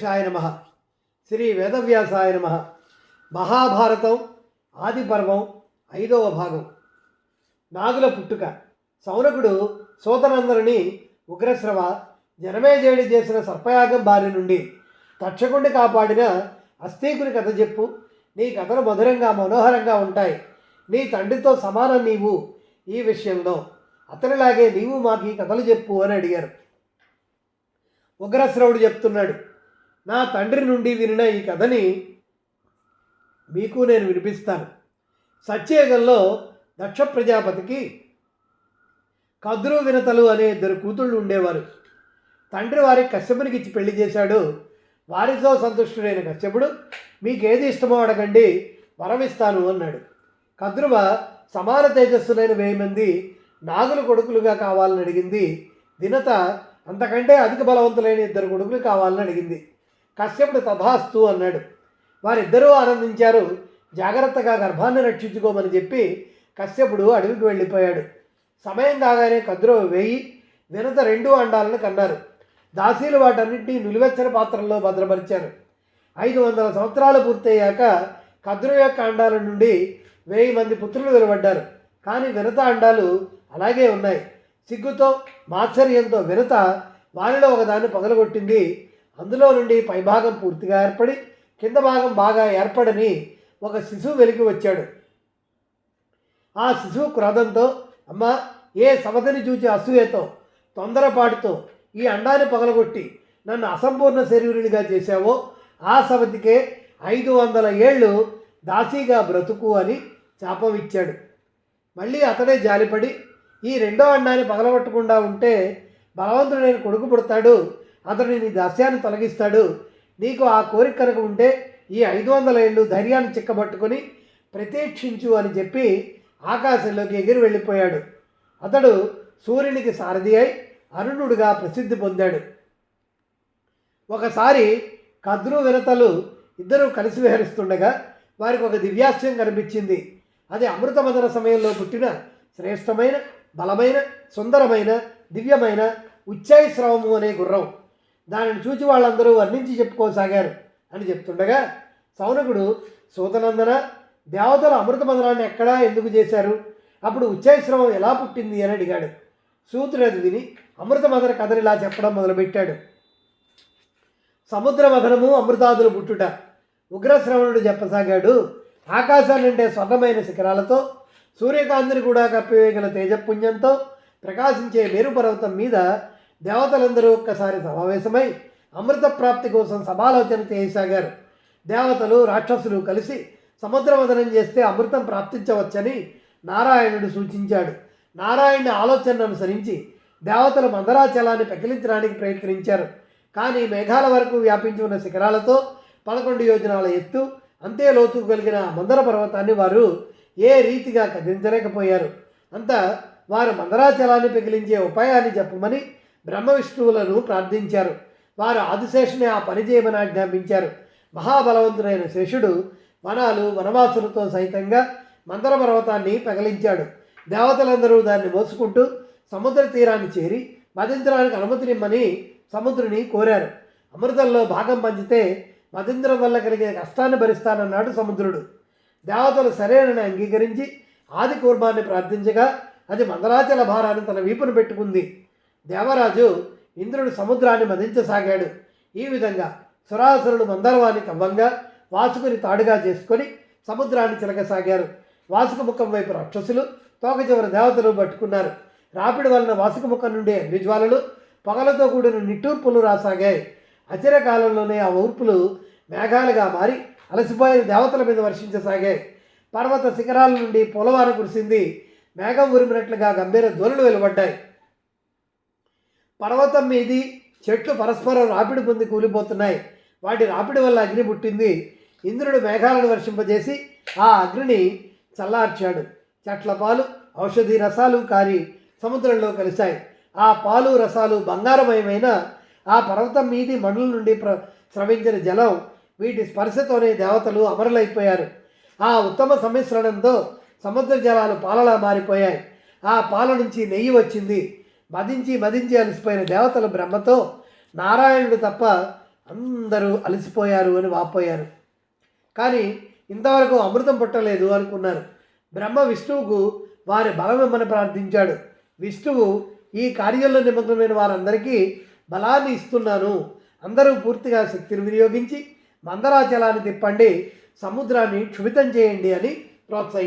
సాయ నమ. శ్రీ వేదవ్యాసాయ నమ. మహాభారతం ఆది పర్వం ఐదవ భాగం. నాగుల పుట్టుక. సౌనకుడు సోదరందరిని ఉగ్రశ్రవ జనమేజయుడి చేసిన సర్పయాగం బారి నుండి తక్షకుడిని కాపాడిన అస్థీకుని కథ చెప్పు. నీ కథలు మధురంగా మనోహరంగా ఉంటాయి. నీ తండ్రితో సమానం నీవు ఈ విషయంలో. అతనిలాగే నీవు మాకు ఈ కథలు చెప్పు అని అడిగారు. ఉగ్రశ్రవుడు చెప్తున్నాడు. నా తండ్రి నుండి వినిన ఈ కథని మీకు నేను వినిపిస్తాను. సత్యయుగంలో దక్ష ప్రజాపతికి కద్రు వినతలు అనే ఇద్దరు కూతుళ్ళు ఉండేవారు. తండ్రి వారి కశ్యపునికి ఇచ్చి పెళ్ళి చేశాడు. వారితో సంతుష్టుడైన కశ్యపుడు మీకేది ఇష్టమో అడగండి వరమిస్తాను అన్నాడు. కద్రువ సమాన తేజస్సులైన వెయ్యి మంది నాగుల కొడుకులుగా కావాలని అడిగింది. దినత అంతకంటే అధిక బలవంతులైన ఇద్దరు కొడుకులు కావాలని అడిగింది. కశ్యపుడు తథాస్తు అన్నాడు. వారిద్దరూ ఆనందించారు. జాగ్రత్తగా గర్భాన్ని రక్షించుకోమని చెప్పి కశ్యపుడు అడవికి వెళ్ళిపోయాడు. సమయం కాగానే కద్రువ వేయి వినత రెండు అండాలను కన్నారు. దాసీలు వాటన్నింటినీ నిలువెచ్చని పాత్రల్లో భద్రపరిచారు. ఐదు వందల సంవత్సరాలు పూర్తయ్యాక కద్రు యొక్క అండాల నుండి వెయ్యి మంది పుత్రులు వెలువడ్డారు. కానీ వినత అండాలు అలాగే ఉన్నాయి. సిగ్గుతో మాత్సర్యంతో వినత వారిలో ఒకదాన్ని పగలగొట్టింది అందులో నుండి పైభాగం పూర్తిగా ఏర్పడి కింద భాగం బాగా ఏర్పడని ఒక శిశువు వెలికి వచ్చాడు. ఆ శిశువు క్రోధంతో అమ్మ ఏ సమతని చూచి అసూయతో తొందరపాటుతో ఈ అండాన్ని పగలగొట్టి నన్ను అసంపూర్ణ శరీరునిగా చేశావో? ఆ సవతికే ఐదు వందల ఏళ్ళు దాసీగా బ్రతుకు అని శాపం ఇచ్చాడు. మళ్ళీ అతడే జాలిపడి ఈ రెండో అండాన్ని పగలగొట్టకుండా ఉంటే బలవంతుడైన కొడుకు పుడతాడు. అతడు నీ దాస్యాన్ని తొలగిస్తాడు. నీకు ఆ కోరిక కనుక ఉంటే ఈ ఐదు వందల ఏళ్ళు ధైర్యాన్ని చిక్కబట్టుకొని ప్రతీక్షించు అని చెప్పి ఆకాశంలోకి ఎగిరి వెళ్ళిపోయాడు. అతడు సూర్యునికి సారథి అయి అరుణుడుగా ప్రసిద్ధి పొందాడు. ఒకసారి కద్రు వినతలు ఇద్దరూ కలిసి విహరిస్తుండగా వారికి ఒక దివ్యాస్యం కనిపించింది. అది అమృతమదన సమయంలో పుట్టిన శ్రేష్టమైన బలమైన సుందరమైన దివ్యమైన ఉచ్చాయిశ్రవము అనే గుర్రం. దానిని చూచి వాళ్ళందరూ వర్ణించి చెప్పుకోసాగారు అని చెప్తుండగా సౌనకుడు సూతనందన దేవతలు అమృతమదనాన్ని ఎక్కడా ఎందుకు చేశారు? అప్పుడు ఉచ్చాయిశ్రవం ఎలా పుట్టింది అని అడిగాడు. సూత్రుడు అది విని అమృతమదన కథను ఇలా చెప్పడం మొదలుపెట్టాడు. సముద్ర మథనము అమృతాదులు పుట్టుట. ఉగ్రశ్రవణుడు చెప్పసాగాడు ఆకాశాన్ని అంటే స్వర్ణమైన శిఖరాలతో సూర్యకాంతిని కూడా కప్పివేయగల తేజపుణ్యంతో ప్రకాశించే మేరు పర్వతం మీద దేవతలందరూ ఒక్కసారి సమావేశమై అమృత ప్రాప్తి కోసం సమాలోచన చేయసాగారు దేవతలు రాక్షసులు కలిసి సముద్రవదనం చేస్తే అమృతం ప్రాప్తించవచ్చని నారాయణుడు సూచించాడు. నారాయణ ఆలోచనను అనుసరించి దేవతలు మందరాచలాన్ని పెకిలించడానికి ప్రయత్నించారు. కానీ మేఘాల వరకు వ్యాపించి ఉన్న శిఖరాలతో పదకొండు యోజనాల ఎత్తు అంతే లోతు కలిగిన మందర పర్వతాన్ని వారు ఏ రీతిగా కదిలించలేకపోయారు. అంతా వారు మందరాచలాన్ని పెకిలించే ఉపాయాన్ని చెప్పమని బ్రహ్మ విష్ణువులను ప్రార్థించారు. వారు ఆదిశేషుని ఆ పని చేయమని ఆజ్ఞాపించారు. మహాబలవంతుడైన శేషుడు వనాలు వనవాసులతో సైతంగా మందర పర్వతాన్ని పగలించాడు. దేవతలందరూ దాన్ని మోసుకుంటూ సముద్ర తీరాన్ని చేరి మదింద్రానికి అనుమతినిమ్మని సముద్రుని కోరారు. అమృతంలో భాగం పంచితే మదింద్రం వల్ల కలిగే కష్టాన్ని భరిస్తానన్నాడు సముద్రుడు. దేవతలు సరేనని అంగీకరించి ఆది కూర్మాన్ని ప్రార్థించగా అది మందరాచల భారాన్ని తన వీపును పెట్టుకుంది. దేవరాజు ఇంద్రుడు సముద్రాన్ని మదించసాగాడు. ఈ విధంగా సురాసురుడు మందరవాన్ని కవ్వంగా వాసుకుని తాడుగా చేసుకొని సముద్రాన్ని చిలకసాగారు వాసుక ముఖం వైపు రాక్షసులు తోక చివరి దేవతలు పట్టుకున్నారు. రాపిడి వలన వాసుక ముఖం నుండి అగ్నిజ్వాలలు పొగలతో కూడిన నిట్టూర్పులు రాసాగాయి. అచిర కాలంలోనే ఆ ఊర్పులు మేఘాలుగా మారి అలసిపోయిన దేవతల మీద వర్షించసాగాయి. పర్వత శిఖరాల నుండి పొలవాన కురిసింది మేఘం ఉరిమినట్లుగా గంభీర ధ్వనులు వెలువడ్డాయి. పర్వతం మీది చెట్లు పరస్పరం రాపిడి పొంది కూలిపోతున్నాయి. వాటి రాపిడి వల్ల అగ్ని పుట్టింది. ఇంద్రుడు మేఘాలను వర్షింపజేసి ఆ అగ్నిని చల్లార్చాడు. చెట్ల పాలు ఔషధి రసాలు కారి సముద్రంలో కలిశాయి. ఆ పాలు రసాలు బంగారమయమైన ఆ పర్వతం మీది మణుల నుండి ప్ర స్రవించిన జలం వీటి స్పర్శతోనే దేవతలు అమరులైపోయారు. ఆ ఉత్తమ సమ్మిశ్రణంతో సముద్ర జలాలు పాలలా మారిపోయాయి. ఆ పాల నుంచి నెయ్యి వచ్చింది. మదించి మదించి అలసిపోయిన దేవతలు బ్రహ్మతో నారాయణుడు తప్ప అందరూ అలసిపోయారు అని వాపోయారు. కానీ ఇంతవరకు అమృతం పుట్టలేదు అనుకున్నారు. బ్రహ్మ విష్ణువుకు వారి బలమిమ్మని ప్రార్థించాడు. విష్ణువు ఈ కార్యంలో నిమగ్నమైన వారందరికీ బలాన్ని ఇస్తున్నాను. అందరూ పూర్తిగా శక్తిని వినియోగించి మందరాచలాన్ని తిప్పండి సముద్రాన్ని క్షుభితం చేయండి అని ప్రోత్సహించారు.